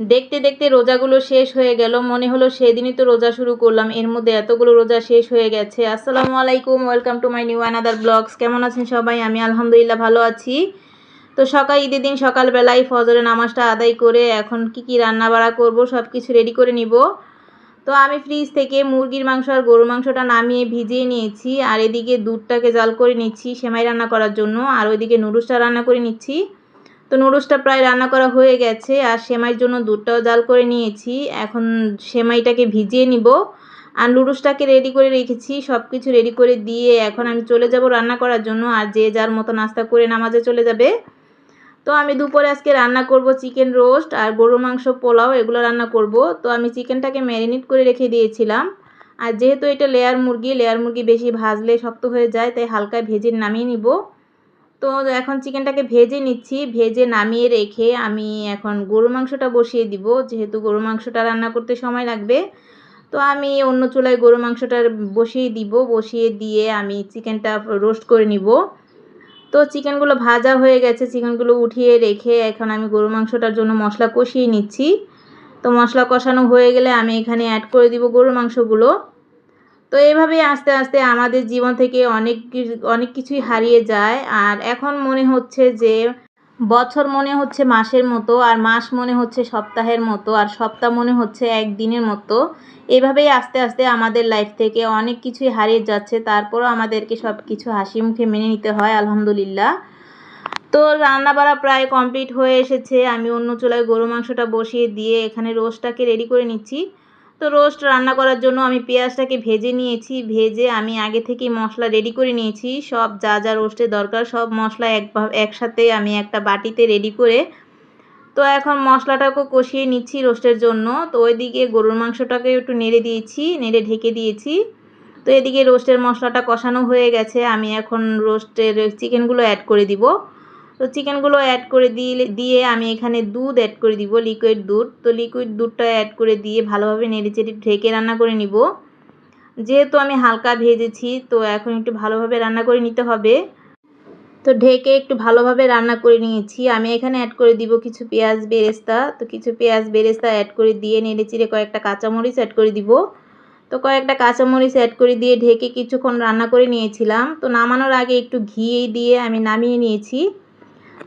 দেখতে দেখতে রোজাগুলো শেষ হয়ে গেল। মনে হলো সেদিনই তো রোজা শুরু করলাম। এর মধ্যে এতগুলো রোজা শেষ হয়ে গেছে। আসসালামু আলাইকুম welcome to my new another blogs কেমন আছেন সবাই? আমি আলহামদুলিল্লাহ ভালো আছি। তো সকাল ঈদের দিন সকালবেলায় ফজরের নামাজটা আদায় করে এখন কি কি রান্না বাড়া করব সব কিছু রেডি করে নিব। তো আমি ফ্রিজ থেকে মুরগির মাংস আর গরুর মাংসটা নামিয়ে ভিজিয়ে নিয়েছি। আর এদিকে দুধটাকে জাল করে নিচ্ছি সেমাই রান্না করার জন্য। আর ওইদিকে নুডলসটা রান্না করে নিচ্ছি। তো নুডলসটা প্রায় রান্না করা হয়ে গেছে, আর সেমাইয়ের জন্য দুধটাও জাল করে নিয়েছি। এখন সেমাইটাকে ভিজিয়ে নিব। আর নুডলসটাকে রেডি করে রেখেছি সব কিছু রেডি করে দিয়ে এখন আমি চলে যাব রান্না করার জন্য, আর যে যার মতো নাস্তা করে নামাজে চলে যাবে। তো আমি দুপুরে আজকে রান্না করব চিকেন রোস্ট আর গরুর মাংস, পোলাও, এগুলো রান্না করব। তো আমি চিকেনটাকে ম্যারিনেট করে রেখে দিয়েছিলাম। আর যেহেতু এটা লেয়ার মুরগি লেয়ার মুরগি বেশি ভাজলে শক্ত হয়ে যায়, তাই হালকা ভেজে নামিয়ে নিব। তো এখন চিকেনটাকে ভেজে নিচ্ছি। ভেজে নামিয়ে রেখে আমি এখন গরু মাংসটা বসিয়ে দিব। যেহেতু গরু মাংসটা রান্না করতে সময় লাগবে, তো আমি অন্য চুলায় গরু মাংসটা বসিয়ে দিব। বসিয়ে দিয়ে আমি চিকেনটা রোস্ট করে নিব। তো চিকেনগুলো ভাজা হয়ে গেছে। চিকেনগুলো উঠিয়ে রেখে এখন আমি গরু মাংসটার জন্য মশলা কষিয়ে নিচ্ছি। তো মশলা কষানো হয়ে গেলে আমি এখানে অ্যাড করে দিব গরুর মাংসগুলো। তো এইভাবেই আস্তে আস্তে আমাদের জীবন থেকে অনেক অনেক কিছুই হারিয়ে যায়। আর এখন মনে হচ্ছে যে বছর মনে হচ্ছে মাসের মতো, আর মাস মনে হচ্ছে সপ্তাহের মতো, আর সপ্তাহ মনে হচ্ছে একদিনের মতো। এভাবেই আস্তে আস্তে আমাদের লাইফ থেকে অনেক কিছুই হারিয়ে যাচ্ছে। তারপরও আমাদেরকে সব কিছু হাসি মুখে মেনে নিতে হয়, আলহামদুলিল্লাহ। তো রান্না বাড়া প্রায় কমপ্লিট হয়ে এসেছে। আমি অন্য চুলায় গরু মাংসটা বসিয়ে দিয়ে এখানে রোস্টটাকে রেডি করে নিচ্ছি। তো রোস্ট রান্না করার জন্য আমি পেঁয়াজটাকে ভেজে নিয়েছি। ভেজে আমি আগে থেকেই মশলা রেডি করে নিয়েছি। সব যা যা রোস্টের দরকার সব মশলা এক একসাথে আমি একটা বাটিতে রেডি করে তো এখন মশলাটাকে কষিয়ে নিচ্ছি রোস্টের জন্য। তো ওইদিকে গরুর মাংসটাকে একটু নেড়ে দিয়েছি, নেড়ে ঢেকে দিয়েছি। তো এদিকে রোস্টের মশলাটা কষানো হয়ে গেছে। আমি এখন রোস্টের চিকেনগুলো অ্যাড করে দিব। তো চিকেনগুলো অ্যাড করে দিয়ে দিয়ে আমি এখানে দুধ অ্যাড করে দিব লিকুইড দুধ। তো লিকুইড দুধটা অ্যাড করে দিয়ে ভালোভাবে নেড়ে চেড়ে ঢেকে রান্না করে নিব। যেহেতু আমি হালকা ভেজেছি, তো এখন একটু ভালোভাবে রান্না করে নিতে হবে। তো ঢেকে একটু ভালোভাবে রান্না করে নিয়েছি। আমি এখানে অ্যাড করে দিব কিছু পেঁয়াজ বেরেস্তা। তো কিছু পেঁয়াজ বেরেস্তা অ্যাড করে দিয়ে নেড়ে চিড়ে কয়েকটা কাঁচামরিচ অ্যাড করে দিব। তো কয়েকটা কাঁচামরিচ অ্যাড করে দিয়ে ঢেকে কিছুক্ষণ রান্না করে নিয়েছিলাম। তো নামানোর আগে একটু ঘি দিয়ে আমি নামিয়ে নিয়েছি।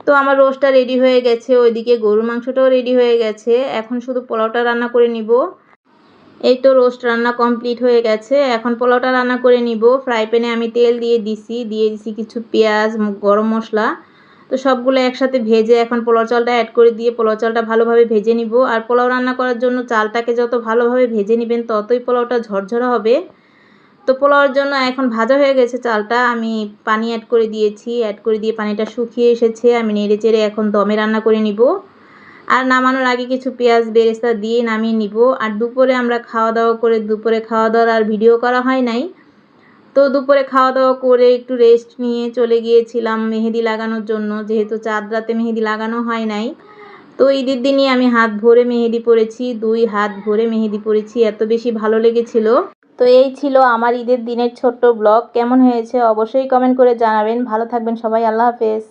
তো আমার রোস্টটা রেডি হয়ে গেছে, ওইদিকে গরুর মাংসটাও রেডি হয়ে গেছে। এখন শুধু পোলাওটা রান্না করে নিব। এই তো রোস্ট রান্না কমপ্লিট হয়ে গেছে। এখন পোলাওটা রান্না করে নিব। ফ্রাই প্যানে আমি তেল দিয়ে দিছি দিয়ে দিছি কিছু পেঁয়াজ গরম মশলা। তো সবগুলো একসাথে ভেজে এখন পোলাও চালটা অ্যাড করে দিয়ে পোলাও চালটা ভালোভাবে ভেজে নিব। আর পোলাও রান্না করার জন্য চালটাকে যত ভালোভাবে ভেজে নেবেন, ততই পোলাওটা ঝরঝরা হবে। তো পোলাওয়ার জন্য এখন ভাজা হয়ে গেছে চালটা। আমি পানি অ্যাড করে দিয়েছি। অ্যাড করে দিয়ে পানিটা শুকিয়ে এসেছে। আমি নেড়ে চেড়ে এখন দমে রান্না করে নিব। আর নামানোর আগে কিছু পেঁয়াজ, বেরেস্তা দিয়ে নামিয়ে নিব। আর দুপুরে আমরা খাওয়া দাওয়া করে, দুপুরে খাওয়া দাওয়ার আর ভিডিও করা হয় নাই। তো দুপুরে খাওয়া দাওয়া করে একটু রেস্ট নিয়ে চলে গিয়েছিলাম মেহেদি লাগানোর জন্য। যেহেতু চাঁদ রাতে মেহেদি লাগানো হয় নাই। তো ঈদের দিনই আমি হাত ভরে মেহেদি পরেছি, দুই হাত ভরে মেহেদি পরেছি। এত বেশি ভালো লেগেছিল। তো এই ছিল আমার ঈদের দিনের ছোট্ট ব্লগ। কেমন হয়েছে অবশ্যই কমেন্ট করে জানাবেন। ভালো থাকবেন সবাই। আল্লাহ হাফেজ।